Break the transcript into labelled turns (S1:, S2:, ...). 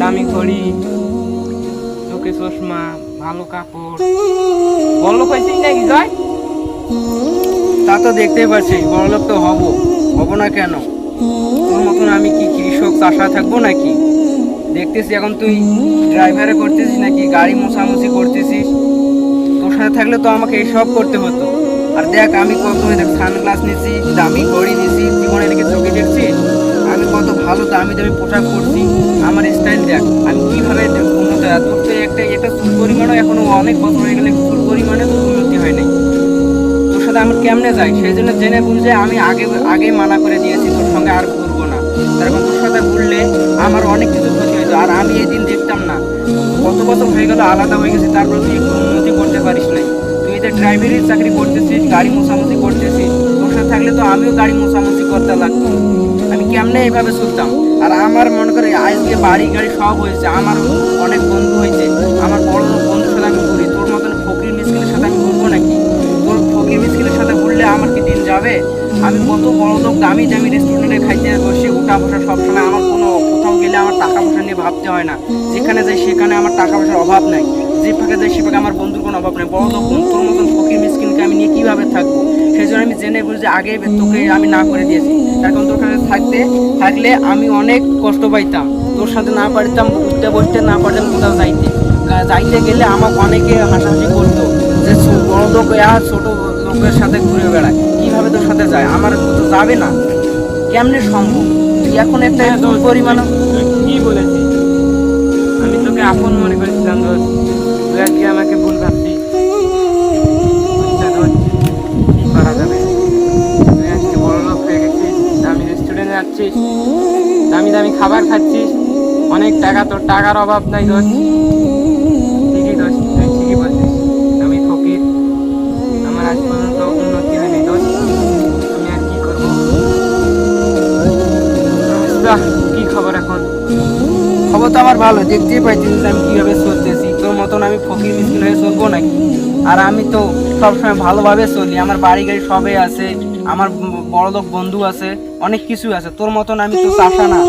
S1: দামি ঘড়ি, চোখে চশমা, ভালো কাপড়। বড় হয়েছিস নাকি, জয়?
S2: তা তো দেখতেই পাচ্ছি বড়লোক তো হব। হব না কেন? তোর মতন আমি কি কৃষক চাষা থাকব নাকি? দেখতেছি এখন তুই ড্রাইভারে করতেছিস নাকি, গাড়ি মোছামুছি করতেছিস? তোর সাথে থাকলে তো আমাকে এইসব করতে হতো। আর দেখ, আমি কত ওই দেখ সানগ্লাস নিছি, দামি ঘড়ি নিছি, জীবনে দিকে চোখে দেখছিস আমি কত ভালো দামি দামি পোশাক পরছি। আমার স্টাইল দেখ, আমি কীভাবে উন্নতি তোর তো একটা একটা চুল পরিমাণও এখনও অনেক বছর হয়ে গেলে চুল পরিমাণে তো উন্নতি হয় নাই। তোর সাথে আমার কেমনে যাই? সেই জন্য জেনে বুঝে আমি আগে আগে মানা করে দিয়েছি, তোর সঙ্গে আর ঘুরবো না। তার তোর সাথে ঘুরলে আমার অনেক কিছু ক্ষতি হইতো, আর আমি এই দিন দেখতাম না। কত বছর হয়ে গেল আলাদা হয়ে গেছে, তারপর তুই একটু উন্নতি করতে পারিস নাই। তুই এতে ড্রাইভারের চাকরি করতেছিস, গাড়ি মোছামুছি করতেছিস, তোর সাথে থাকলে তো আমিও গাড়ি মোছামুছি করতে লাগতো কেমনে এইভাবে চলতাম? আর আমার মনে করে আজকে বাড়ি গাড়ি সব হয়েছে, আমার অনেক বন্ধু হয়েছে, আমার বড় বড় বন্ধুর সাথে আমি ঘুরি, তোর মতন ফকির মিসকিনের সাথে আমি ঘুরবো নাকি? তোর ফকির মিসকিনের সাথে ঘুরলে আমার কি দিন যাবে? আমি কত বড় লোক, দামি দামি রেস্টুরেন্টে খাইতে বসে উঠা বসা সবসময় আমার কোনো কোথাও গেলে আমার টাকা পয়সা নিয়ে ভাবতে হয় না। যেখানে যাই সেখানে আমার টাকা পয়সার অভাব নাই। যে ফাঁকে যাই সে ফাঁকে আমার বন্ধুর কোনো অভাব নেই। বড় লোক, তোর মতন ফকির মিসকিনকে আমি নিয়ে কীভাবে থাকব? সেই জন্য আমি জেনে বুঝে আগে তোকে আমি না করে দিয়েছি। কারণ তোর সাথে থাকতে থাকলে আমি অনেক কষ্ট পাইতাম। তোর সাথে না পারতাম উঠতে বসতে না পারতাম কোথাও যাইতে। যাইতে গেলে আমাকে অনেকে হাসাহাসি করতো যে বড় লোক আর ছোট লোকের সাথে ঘুরে বেড়ায়। কীভাবে তোর সাথে যায়? আমার তো যাবে না। কেমনে সম্ভব? তুই এখন একটা
S1: হ্যাঁ,
S2: পরিমাণ
S1: কি বলেছিস? আমি তোকে আপন মনে করেছিলাম যাচ্ছিস? দামি দামি খাবার খাচ্ছিস? অনেক টাকা তোর টাকার অভাব নাই দোস্ত। ঠিকই দোস্ত, তুই ঠিকই বলছিস। আমি ফকির। আমার আজ পর্যন্ত উন্নতি হয়নি দোস্ত। আমি আর কি করব? কি খবর এখন?
S2: খবর তো আমার ভালো, দেখতেই পাইছিস আমি কীভাবে চলতেছি। তোর মতন আমি ফকির মিসকিন হয়ে চলবো নাকি? আর আমি তো সবসময় ভালোভাবে চলি, আমার বাড়ি গাড়ি সবই আছে। আমার বড়লোক বন্ধু আছে অনেক কিছু আছে। তোর মতন আমি তো চাষা না।